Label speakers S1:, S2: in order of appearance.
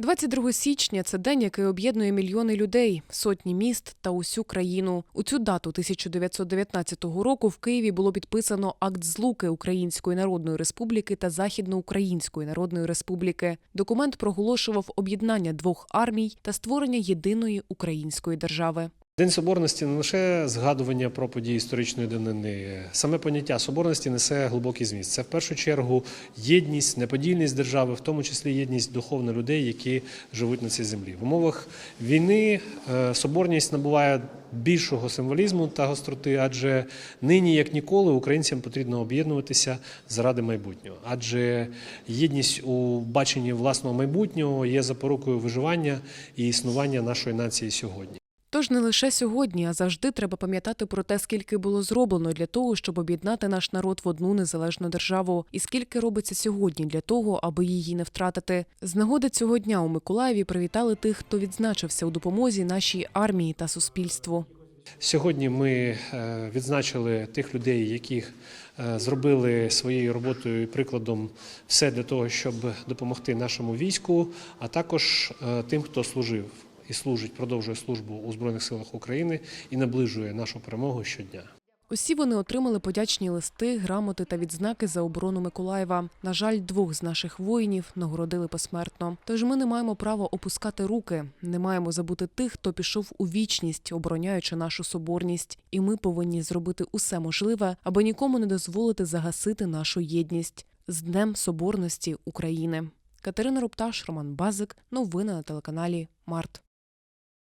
S1: 22 січня це день, який об'єднує мільйони людей, сотні міст та усю країну. У цю дату 1919 року в Києві було підписано акт злуки Української Народної Республіки та Західноукраїнської Народної Республіки. Документ проголошував об'єднання двох армій та створення єдиної української держави.
S2: День соборності не лише згадування про події історичної данини. Саме поняття соборності несе глибокий зміст. Це в першу чергу єдність, неподільність держави, в тому числі єдність духовно людей, які живуть на цій землі. В умовах війни е, соборність набуває більшого символізму та гостроти, адже нині, як ніколи, українцям потрібно об'єднуватися заради майбутнього. Адже єдність у баченні власного майбутнього є запорукою виживання і існування нашої нації сьогодні.
S1: Тож не лише сьогодні, а завжди треба пам'ятати про те, скільки було зроблено для того, щоб об'єднати наш народ в одну незалежну державу, і скільки робиться сьогодні для того, аби її не втратити. З нагоди цього дня у Миколаєві привітали тих, хто відзначився у допомозі нашій армії та суспільству.
S2: Сьогодні ми е, відзначили тих людей, яких е, зробили своєю роботою і прикладом все для того, щоб допомогти нашому війську, а також е, тим, хто служив і служить, продовжує службу у Збройних силах України і наближує нашу перемогу щодня.
S1: Усі вони отримали подячні листи, грамоти та відзнаки за оборону Миколаєва. На жаль, двох з наших воїнів нагородили посмертно. Тож ми не маємо права опускати руки, не маємо забути тих, хто пішов у вічність, обороняючи нашу соборність. І ми повинні зробити усе можливе, аби нікому не дозволити загасити нашу єдність з Днем Соборності України. Катерина Рупташ, Роман Базик. Новини на телеканалі Март.